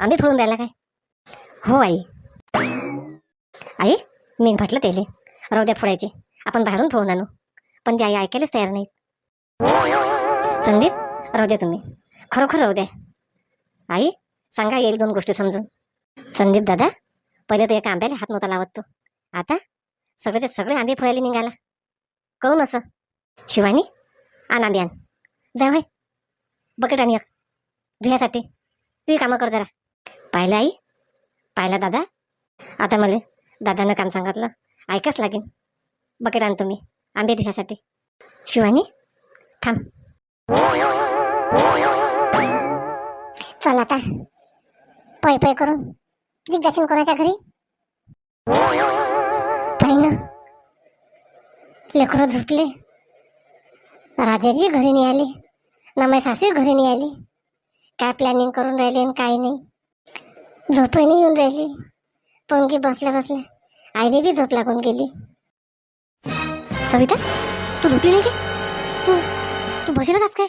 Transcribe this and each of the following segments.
आंबे फोडून राहिला काय? हो आई. आई मी म्हटलं त्याले राहू द्या फोडायचे. आपण बाहेरून फोडून आणू. पण ते आई ऐकायलाच तयार नाहीत. संदीप राहू द्या तुम्ही. खरोखर राहू द्या. आई सांगा येईल दोन गोष्टी समजून. संदीप दादा पहिले तर एका आंब्याला हात नव्हता लावत तो. आता सगळेचे सगळे आंबे फोडायला निघाला. कहून असं? शिवानी आण आंबे आण. जा बकेट आणि एक. धुयासाठी तू कामं कर जरा. पाहिलं आई? पाहिलं दादा? आता मला दादानं काम सांगितलं. ऐकाच लागेल बकेट आणतो मी. आंबे धुयासाठी शिवानी थांब. चल आता. पै पै करून. किती जाशील कोणाच्या घरी? पाहि ना लेकरं झोपले. राजाजी घरी नाही आले. ना माझी सासू घरी नाही आली. काय प्लॅनिंग करून राहिले काय नाही. झोपही नाही येऊन राहिली. पण की बसल्या बसल्या आईले बी झोप लागून गेली. सविता तू झोपली नाही तू तू बसेलच आज काय?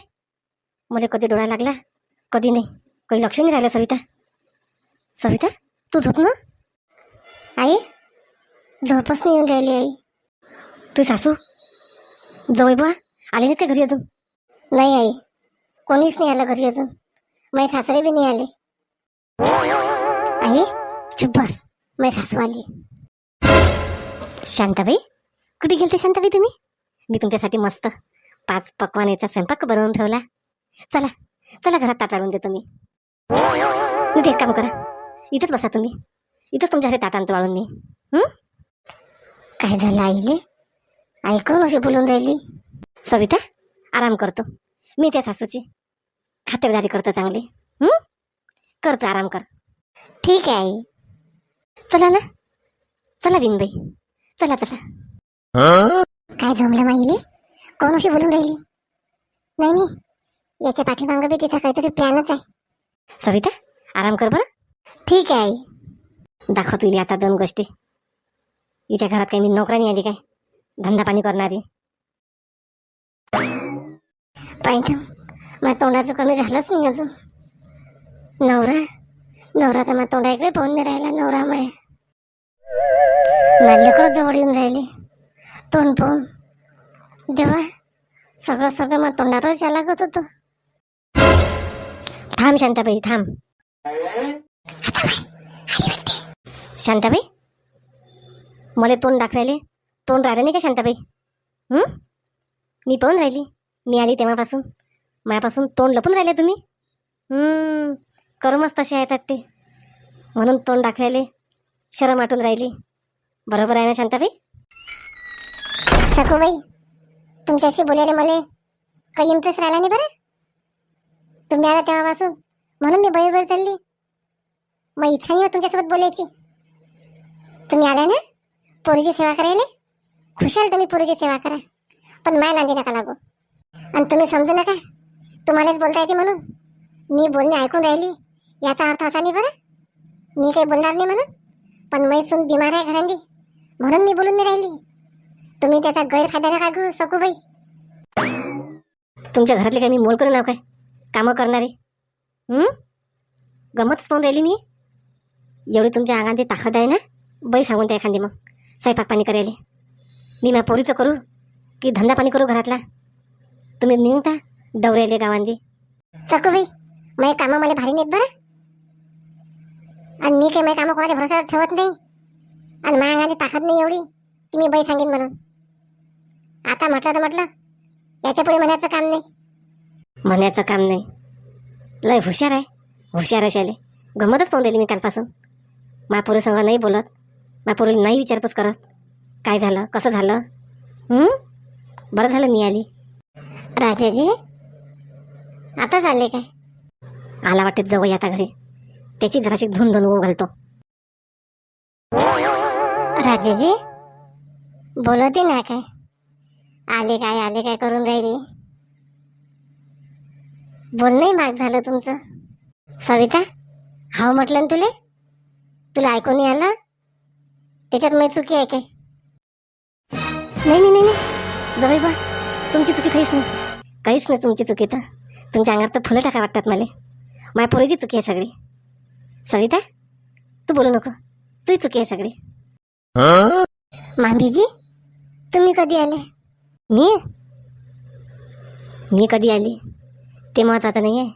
मला कधी डोळा लागला कधी नाही. काही लक्ष नाही राहिलं सविता. सविता तू झोप ना. आई झोपच नाही येऊन राहिली आई. तू सासू जवळ बा आले नाहीत का घरी अजून? नाही आई कोणीच नाही आलं घरी अजून. माझे सासरे बी नाही आले. चुप बस मी सासू आली शांताबाई कुठे गेलते शांताबाई तुम्ही? मी तुमच्यासाठी मस्त पाच पकवानेचा स्वयंपाक बनवून ठेवला. चला चला घरात ताट आणून देतो मी. मी ते एक काम करा. इथंच बसा तुम्ही. इथंच तुमच्यासाठी ताट आणतो वाळून मी. काय झालं आईले? आई अशी बोलून राहिली? सविता आराम करतो. मी त्या सासूची. खातेरदारी करतो चांगली. करतो आराम कर. ठीक आहे आई. चला ना. चला बिनबाई चला चला. काय जमलं माहिले कोण अशी बोलून राहिली? नाही नाही. याच्या पाठीमागं बी तिचा काहीतरी प्लॅनच आहे. सविता आराम कर बरं. ठीक आहे दाखव दाखवतो आता दोन गोष्टी. हिच्या घरात काही मी नोकरानी आली काय? धंदा पाणी करणारी. पाहिजे मग तोंडाचं कमी झालंच नाही अजून. नवरा. नवरा तर माझ्या तोंडा इकडे पाहून नाही राहिला नवरा माय. माझ्याकडं जवळ येऊन राहिले तोंड पाहून. देवा सगळं सगळं मग तोंडावरच या लागत होतो. थांब शांताबाई थांब. शांताबाई मला तोंड दाखवायले. तोंड राहिलं नाही का शांताबाई? मी पाहून राहिली. मी आली तेव्हापासून. मायापासून तोंड लपून राहिले तुम्ही? कर्मच तसे आहेत वाटते म्हणून तोंड दाखवायले शरम आटून राहिली. बरोबर आहे ना शांताबाई? सखूबाई तुमच्याशी बोलायला मला काही इंटरेस्ट राहिला नाही बरं. तुम्ही आला तेव्हापासून म्हणून मी बरोबर चालली. मग इच्छा नाही हो तुमच्यासोबत बोलायची. तुम्ही आला ना पोरीची सेवा करायला? खुशाल तुम्ही पोरीची सेवा करा. पण माय नांदी नका लागू. आणि तुम्ही समजू नका तुम्हालाच बोलता येते म्हणून. मी बोलणे ऐकून राहिली. याचा अर्थ असा नाही बरं. मी काही बोलणार नाही म्हणून. पण मै सून बिमार आहे घरांदी म्हणून मी बोलून नाही राहिली. तुम्ही त्याचा गैरफायदा नका घेऊ सकूबाई तुमच्या घरातले काही मी मोल करू नाव काय? कामं करणारे? गमतच पाहून राहिली मी. एवढी तुमच्या अंगात ताकद आहे ना? बाई सांगून त्या एखादी मग. स्वयंपाक पाणी करायला. मी माझ्या पोरीचं करू की धंदा पाणी करू घरातला? तुम्ही निघता डवरेले गावांनी सकूबाई माझे कामं मला भारी नाहीत बरं. आणि मी काही माहिती कामं कोणाच्या भरोशावर ठेवत नाही. आणि माझ्या अंगाने ताकद नाही एवढी की मी बाई सांगेन म्हणून. आता म्हटलं तर म्हटलं याच्यापुढे म्हणायचं काम नाही. म्हणायचं काम नाही. लय हुशार आहे हुशार अशाले गमतच पाहून दिली मी कालपासून. माझ्या संग नाही बोलत माझ्या नाही विचारपूस करत. काय झालं कसं झालं? हं? बरं झालं मी आली. राजाजी आता झाले काय? आला वाटत जवळ आता घरी. त्याची जराशी धुन धुन उघड घालतो. राजाजी बोलवते ना काय? आले काय आले काय करून राहिले? बोलणंही भाग झालं तुमचं. सविता हाव म्हटलं ना तुले? तुला ऐकून आलं त्याच्यात मी चुकी आहे काय? नाही नाही नाही नाही. जवळ बा तुमची चुकी काहीच नाही. काहीच नाही तुमची चुकी तर. तुमच्या अंगात तर फुलं टाका वाटतात मला. माझ्या पोरीची चुकी आहे सगळी. सविता तू बोलू नको. तू चुकी आहे सगळी. मांधीजी तुम्ही कधी आले? मी? मी कधी आली? ते महत्वाचं नाही आहे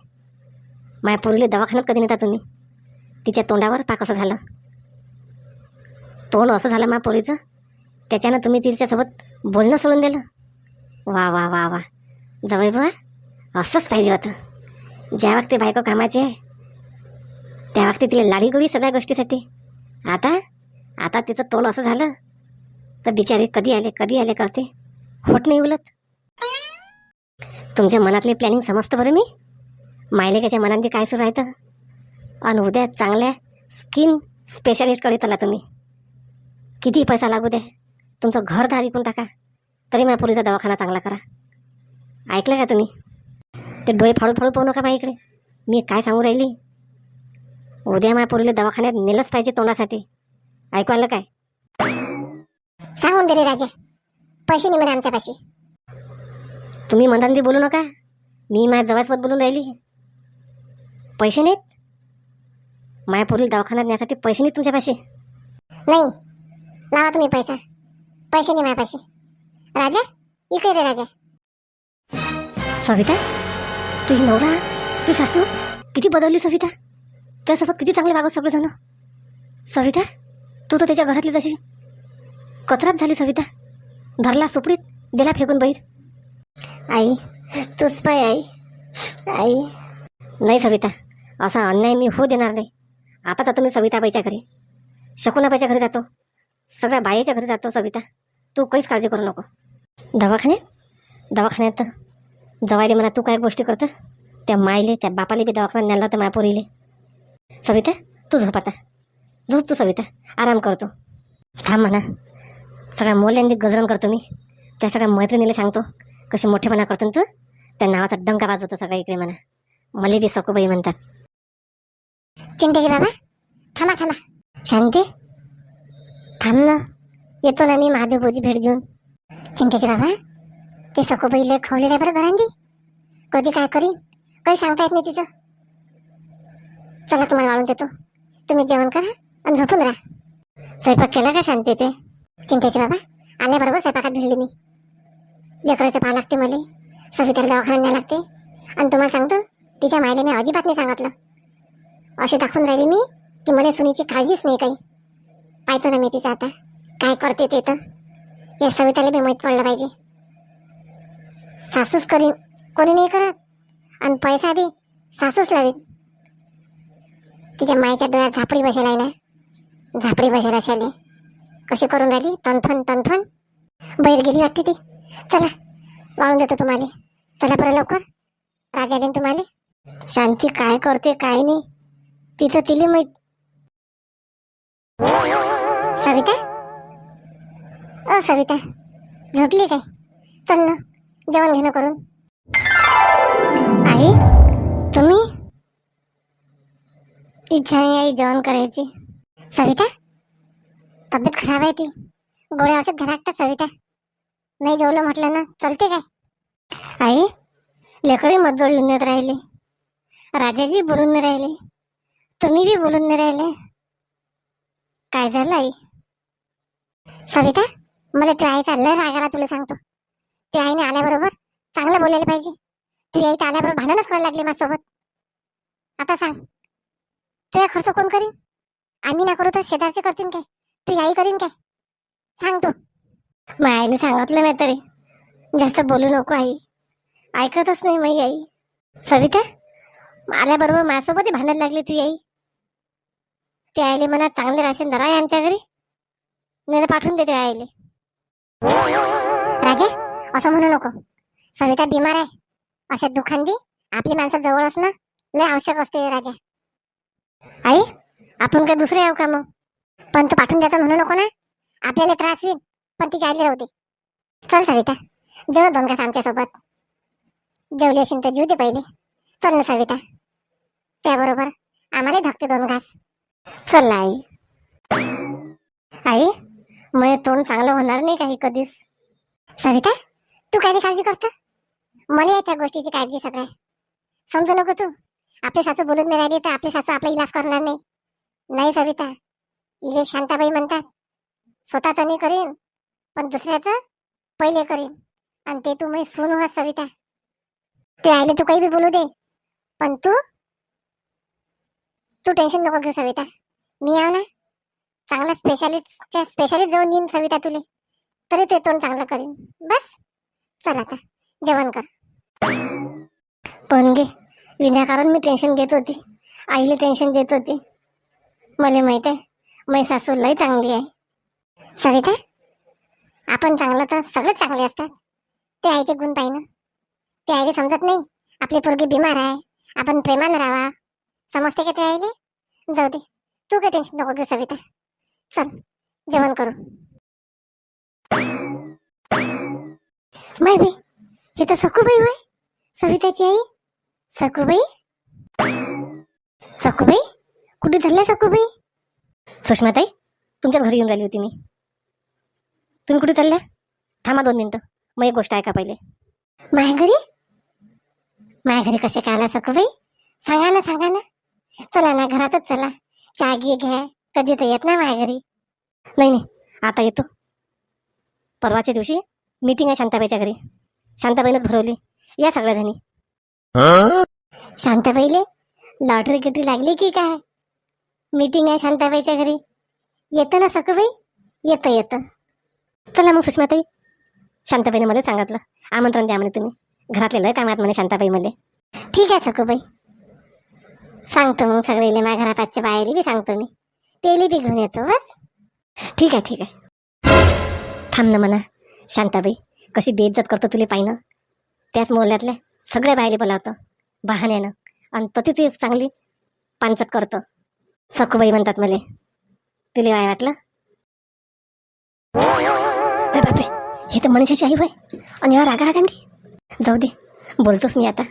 माझ्या पोरीला दवाखान्यात कधी नेता तुम्ही? तिच्या तोंडावर पाक असं झालं. तोंड असं झालं माझ्या पोरीचं. त्याच्यानं तुम्ही तिच्यासोबत बोलणं सोडून दिलं. वा वा वा वा. जवळ बुवा. असंच पाहिजे होतं. ज्या वक्ती बायको कामाची आहे त्या वक्ती तिला लाडीगोडी सगळ्या गोष्टीसाठी. आता? आता तिचं तोंड असं झालं तर बिचारे कधी आले कधी आले करते? होत नाही उलत तुमच्या मनातले प्लॅनिंग समजतं बरं मी? मायलेकाच्या मनात काय सुरू राहतं आणि उद्या चांगल्या स्किन स्पेशालिस्टकडे चला तुम्ही. किती पैसा लागू दे. तुमचं घर दार विकून टाका. तरी माझ्या पुरीचा दवाखाना चांगला करा. ऐकलं का तुम्ही? ते डोळे फाडू फाडू पाहू नका माझ्या इकडे मी काय सांगू राहिली? उद्या माझ्या पोरीला दवाखान्यात नेलंच पाहिजे तोंडासाठी. ऐकू आलं काय? सांगून दे रे राजा. पैसे नाही म्हणे आमच्यापाशी तुम्ही ते बोलू नका. मी माझ्या जवळसोबत बोलून राहिली. पैसे नाहीत? माझ्या पोरीला दवाखान्यात नेण्यासाठी पैसे नाहीत तुमच्यापाशी नाही. लावा तुम्ही पैसा. पैसे नाही माझ्यापाशी. राजा इकडे रे राजा. सविता तुझी नवरा तुझी सासू किती बदलली सविता? त्यासोबत किती चांगले वागत सगळेजण? सविता तू तर त्याच्या घरातली जशी कचराच झाली सविता. धरला सुपडीत दिला फेकून बाहेर. आई तूच पाय आई. आई. नाही सविता असा अन्याय मी होऊ देणार नाही. आता तर तुम्ही सविताबाईच्या घरी. शकुनाबाईच्या घरी जातो. सगळ्या बाईच्या घरी जातो सविता. तू काहीच काळजी करू नको. दवाखान्यात? दवाखान्यात. जवायले म्हणा तू काय गोष्टी करतं? त्या मायले त्या बापाले बी दवाखान्यात नेला होता मायापोरीले सविता तू झोप आता. झोप तू सविता आराम करतो. थांब म्हणा. सगळ्या मोल्यांनी गजरण करतो मी. त्या सगळ्या मैत्रिणीला सांगतो कशी मोठेपणा करतो ना तू? त्या नावाचा डंका वाजवतो सगळ्या इकडे म्हणा. मले बी सकोबाई म्हणतात. चिंतेजी बाबा थांबा थांबा. शांती? थांब ना. येतो ना मी महादेव भाऊजी भेट घेऊन चिंतेजी बाबा ते सकोबाईला खवलेलं बरं घरांनी. कधी काय करीन? काही सांगता येत नाही तिचं. चला तुम्हाला वाळून देतो. तुम्ही जेवण करा आणि झोपून राहा. स्वयंपाक केला का शांती ते? चिंतेचे बाबा आल्याबरोबर स्वयंपाकात भिडली मी. लेकराचं पाहा लागते मला. सविताला दवाखान्यात न्याय लागते. आणि तुम्हाला सांगतो तिच्या मायला मी अजिबात नाही सांगितलं. असे दाखवून राहिली मी की मला सुनीची काळजीच नाही काही. पाहतो ना मी तिचं आता. काय करते ते तर. या सविताला बी माहीत पडलं पाहिजे. सासूच करीन कोणी नाही करत. आणि पैसा बी सासूच लावीत. तिच्या मायच्या डोळ्यात झापडी बसेल आहे ना झापडी बसेल अशाले कशी करून राहिली? तनफन तनफन. बैल गेली वाटते ती. चला वाळून देतो तुम्हाला. चला बरं लवकर. राजा देईन तुम्हाला. शांती काय करते काय नाही. तिचं तिला माहीत. सविता? अ सविता. झोपली काय? चल ना जेवण घेणं करून. आई तुम्ही इच्छा आहे आई जेवण करायची. सविता? तब्येत खराब आहे ती. गोळ्या औषध घरा लागतात सविता. नाही जेवलं म्हटलं ना चलते काय? आई लेकरही मजजोड येऊन येत राहिले. राजाजी बोलून नाही राहिले. तुम्ही बी बोलून नाही राहिले. काय झालं आई? सविता मला तू आई लय रागाला तुला सांगतो. तू आईने आल्याबरोबर चांगलं बोलायला पाहिजे. तू आई आल्याबरोबर भांडणच करायला लागली माझ्यासोबत. आता सांग. तुझा खर्च कोण करीन? आम्ही ना करू तर शेजारचे करतील काय? तू याही करीन काय? सांग तू. माझ्या आईने सांगितलं नाही तरी. जास्त बोलू नको आई. ऐकतच नाही मग आई. सविता आल्याबरोबर माझ्यासोबत भांडायला लागली तू आई. तू आईले म्हणा चांगले राशन धरा आहे आमच्या घरी. नाही तर पाठवून देते आईले. राजे असं म्हणू नको. सविता बिमार आहे. अशा दुखांदी आपली माणसं जवळ असणं लय आवश्यक असते राजा. आई आपण काय दुसरे आहो का मग? पण तू पाठवून द्यायचं म्हणू नको ना. आपल्याला त्रास होईल पण ती आईला राहू चल सविता जेव दोन घास आमच्यासोबत. जेवली असेल तर जीव दे पहिले. चल ना सविता. त्याबरोबर आम्हाला धकते दोन घास. चल ना आई. आई मग तोंड चांगलं होणार नाही काही कधीच. सविता तू काय काळजी करता? मला त्या गोष्टीची काळजी सगळ्या. समजू नको तू. आपले सासू बोलून नाही राहिले तर आपली सासू आपला इलाज करणार नाही. नाही सविता इले शांताबाई म्हणतात स्वतःचं नाही करीन पण दुसऱ्याचं पहिले करीन. आणि ते तू मी सून हो सविता. ते आले तू काही बी बोलू दे पण तू तू टेन्शन नको घेऊ सविता. मी आव ना चांगला स्पेशालिस्टच्या स्पेशालिस्ट जाऊन येईन सविता तुले तरी ते तोंड चांगलं करीन. बस चल आता जेवण कर. पण घे. विनाकारण मी टेन्शन घेत होती. आईला टेन्शन देत होती. मला माहीत आहे माझी सासू लई चांगली आहे. सविता आपण चांगलं तर सगळेच चांगले असतात. ते आईचे गुण पाहिजे ते आईला समजत नाही आपली पोरगी बिमार आहे आपण प्रेमानं राहा समजते का ते आईले? जाऊ दे तू काय टेन्शन नको घेऊ सविता. चल जेवण करू. माय बी हे तर सखूबाई होय सविताची आई. सखूबाई? सखूबाई? कुठे चालल्या सखूबाई? सुषमाताई तुमच्याच घरी येऊन राहिली होती मी. तुम्ही कुठे चालल्या? थांबा दोन मिनटं. मग एक गोष्ट ऐका पहिले. माया घरी? माझ्या घरी कसे काय आला सखूबाई? सांगा ना सांगा ना. चला ना घरातच चला. चहा घे घ्या. कधी तर येत ना माझ्या घरी. नाही नाही. आता येतो. परवाच्या दिवशी मीटिंग आहे शांताबाईच्या घरी. शांताबाईनंच भरवली. या सगळ्या जणी. शांताबाईले? लॉटरी गिटरी लागली की काय? मीटिंग आहे शांताबाईच्या घरी. येतं ना सकाबाई येतं येतं. चला मग सुषमाताई. शांताबाईने मला सांगितलं. आमंत्रण द्या म्हणे तुम्ही. घरातले लय कामात म्हणे शांताबाई मध्ये ठीक आहे सकाबाई सांगतो मग सगळे माझ्या घरात आजच्या बाहेर बी सांगतो मी. तेली बी घेऊन येतो बस. ठीक आहे ठीक आहे. थांब ना म्हणा शांताबाई. कशी बेइज्जत करतो तुला पाहिनं? त्याच मोहल्ल्यातल्या सगळ्या बायले बोलावतं बहाण्यानं. आणि तती ती चांगली पानचट करतं. सखूबाई म्हणतात मले. तुला काय वाटलं? अरे बापरे हे तर मनीषाची आई होय. आणि या रागा रागांधी जाऊ दे बोलतोच मी आता.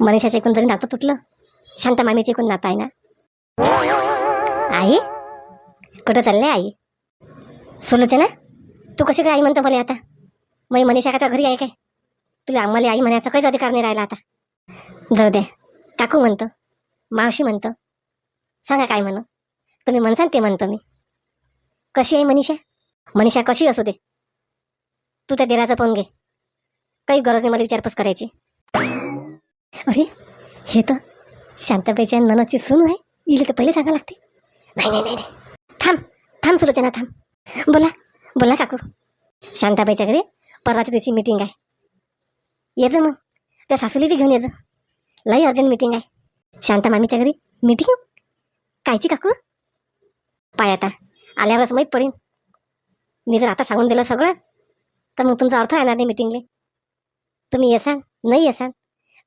मनीषाच्या एकूण जरी नातं तुटलं शांता मामीची एकूण नातं आहे ना. आई? कुठं चाललंय आई? सुलोचना तू कशी काय आई म्हणतो मला आता? मग मनीषाच्या घरी आहे काय? तुला आम्हाला आई म्हणायचा काहीच अधिकार नाही राहिला आता. जाऊ द्या काकू म्हणतो. मावशी म्हणतो. सांगा काय म्हणू? तुम्ही म्हणसान ते म्हणतो मी. कशी आहे मनीषा? मनीषा कशी असू दे? तू त्या देराचं पण घे. काही गरज नाही मला विचारपूस करायची. अरे हे तर शांताबाईच्या ननाची सून आहे. इले तर पहिले सांगा लागते. नाही नाही नाही थांब थांब सुलोचना थांब. बोला बोला काकू. शांताबाईच्या घरी परवाच्या दिवशी मीटिंग आहे. येजो मग त्या सासूली बी घेऊन यायचं लई अर्जंट मीटिंग आहे. शांता मामीच्या घरी. मीटिंग कायची काकू? पाय आता. आल्यावरच माहीत पडेन. मी जर आता सांगून दिलं सगळं तर मग तुमचा अर्थ येणार नाही मिटिंगले तुम्ही येसान? नाही येसान?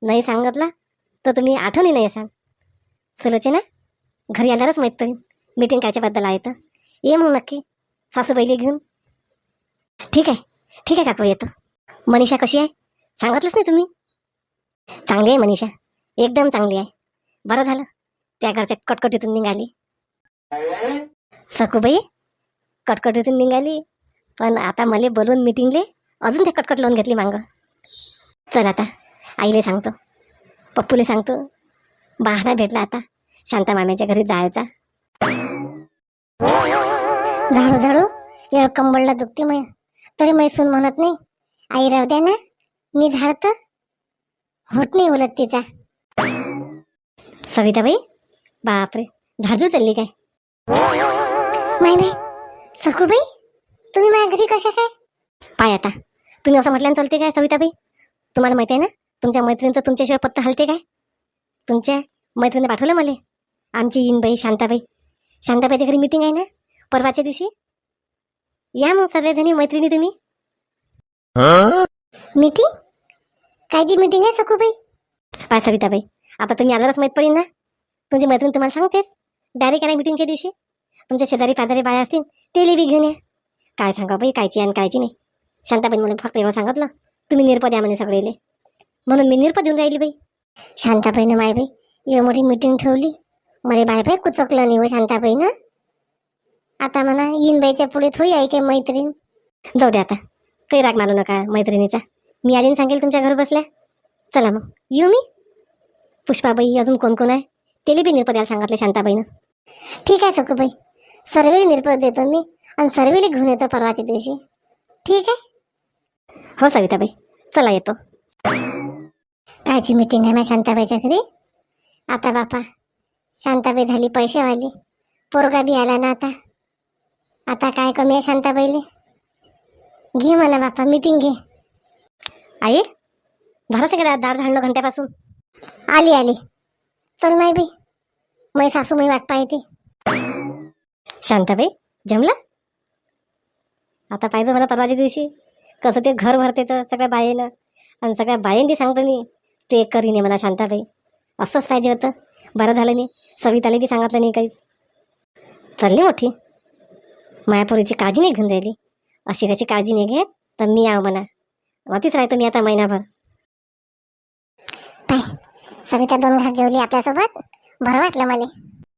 नाही सांगितला तर तुम्ही आठवणी नाही येसान. सुलोचना घरी आल्यावरच माहीत पडेन. मीटिंग कायच्याबद्दल आहे तर. ये मग नक्की. सासूबाईले घेऊन. ठीक आहे. ठीक आहे काकू येतो. मनीषा कशी आहे? सांगितलंच नाही तुम्ही. चांगली आहे मनीषा. एकदम चांगली आहे. बरं झालं. त्या घरच्या कटकटीतून निघाली. सकूबाई कटकटीतून निघाली. पण आता मला बोलवून मिटिंगले अजून ते कटकट लावून घेतली मागं. चल आता. आईले सांगतो. पप्पूले सांगतो. बहाणा भेटला आता. शांता माम्याच्या घरी जायचा. झाडू झाडू. या कंबळला दुखते मग तरी मैसून म्हणत नाही. आई राहू द्या ना. मी झाडत होत नाही उलट तिचा. सविताबाई बापरे झाडझूड चालली काय? माय बाई सखूबाई तुम्ही माझ्या घरी कशा काय? पाय आता तुम्ही असं म्हटल्यानं चालते काय सविताबाई? तुम्हाला माहिती आहे ना तुमच्या मैत्रिणीचं तुमच्याशिवाय पत्ता हलते काय? तुमच्या मैत्रिणी पाठवलं मला. आमची इनबाई शांताबाई. शांताबाईच्या घरी मीटिंग आहे ना परवाच्या दिवशी? या मग सर्वजणी मैत्रिणी तुम्ही. मीटिंग? कायची मीटिंग आहे सखूबाई. पाय सविताबाई आता तुम्ही आल्यावरच माहीत पडेल ना. तुमची मैत्रीण तुम्हाला सांगतेच. डायरेक्ट आहे मीटिंगच्या दिवशी? तुमच्या शेजारी पाजारी बाया असतील ते बी घेऊन या. काय सांगा बाई कायची आणि कायची नाही. शांताबाई मला फक्त एवढं सांगितलं तुम्ही निरपद या म्हणे सगळेले. म्हणून मी निरपद येऊन राहिली बाई. शांताबाईनं माय बाई एवढी मोठी मीटिंग ठेवली. मला बाय बाय कुचकलं नाही हो शांताबाईनं. आता म्हणा बाईच्या पुढे थोडी आहे काय मैत्रीण. जाऊ दे आता. काही राग मानू नका मैत्रिणीचा. मी आलीन सांगेल तुमच्या घर बसल्या. चला मग. येऊ मी पुष्पाबाई अजून कोण कोण आहे? तेली बी निरपद यायला सांगितलं शांताबाईनं. ठीक आहे चकूबाई. सर्वे निरपद देतो मी आणि सर्वेला घेऊन येतो परवाच्या दिवशी. ठीक आहे? हो सविताबाई. चला येतो. कायची मीटिंग आहे माझ्या शांताबाईच्या घरी. आता बापा शांताबाई झाली पैसेवाली. पोरगा बी आला ना आता. आता काय कमी आहे शांताबाईले? घे म्हणा बापा मीटिंग घे. आई झालं सगळं दार झाडलं घंट्यापासून. आली आली. चल माय बाई. मै सासू मै वाट पाहते. शांताबाई जमलं? आता पाहिजे मला परवाच्या दिवशी. कसं ते घर भरते तर सगळ्या बायेनं आणि सगळ्या बायेंनी सांगतो मी ते करीने मला शांताबाई. असंच पाहिजे होतं. बरं झालं नाही. सविताला बी सांगितलं नाही काहीच. चालली मोठी. मायापुरीची काळजी नाही घेऊन राहिली. अशी कशी काळजी नाही घे तर मी यावं म्हणा. वातीच राहतो मी आता महिनाभर. पाय सविता दोन घास जेवली आपल्यासोबत? बरं वाटलं मला.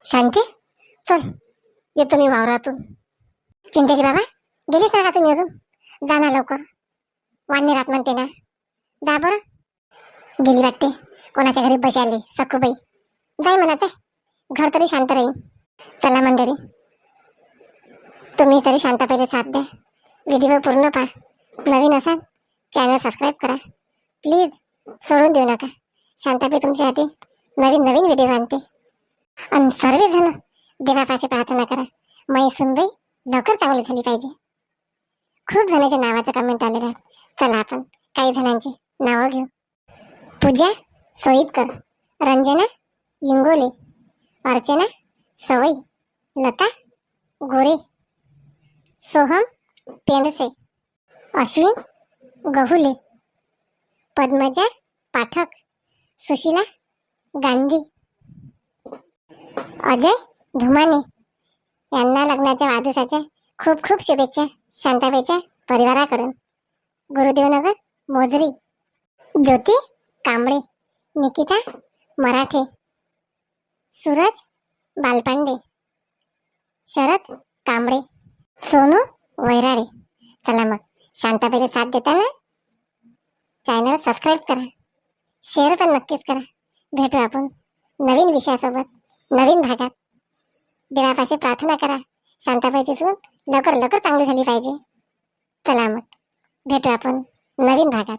शांती? चल. येतो मी वावरातून. चिंतेची बाबा गेलीच ना का तुम्ही अजून? जा ना लवकर. वाणी राहत म्हणते ना. जा बरं. गेली वाटते. कोणाच्या घरी बसायले सखूबाई. जाय म्हणाचं घर तरी शांत राहील चला मंडळी. तुम्ही तरी शांतपैकी साथ द्या. व्हिडिओ पूर्ण पहा. नवीन असाल? चॅनल सबस्क्राईब करा. प्लीज सोडून देऊ नका. शांताबाई तुमच्यासाठी नवीन नवीन व्हिडिओ आणते. आणि सर्वजण देवापाशी प्रार्थना करा. मै सुनबाई लवकर चांगली झाली पाहिजे. खूप जणांच्या नावाचं कमेंट आलेलं आहे. चला आपण काही जणांची नावं घेऊ. पूजा सोईतकर रंजना इंगोले. अर्चना सवई. लता गोरे. सोहम पेंडसे. अश्विन गहुले. पद्मजा पाठक सुशीला गांधी. अजय धुमाने यांना लग्नाच्या वाढदिवसाच्या खूप खूप शुभेच्छा शांताबाईच्या परिवाराकडून. गुरुदेवनगर मोजरी. ज्योती कांबळे निकिता मराठे. सूरज बालपांडे. शरद कांबळे. सोनू वैराळे चला मग. शांताबाईला साथ देताना चॅनल सबस्क्राईब करा. शेअर पण नक्कीच करा. भेटू आपण नवीन विषयासोबत नवीन भागात. देवापाशी प्रार्थना करा. शांताबाईची सून लवकर लवकर चांगली झाली पाहिजे. चला मग भेटू आपण नवीन भागात.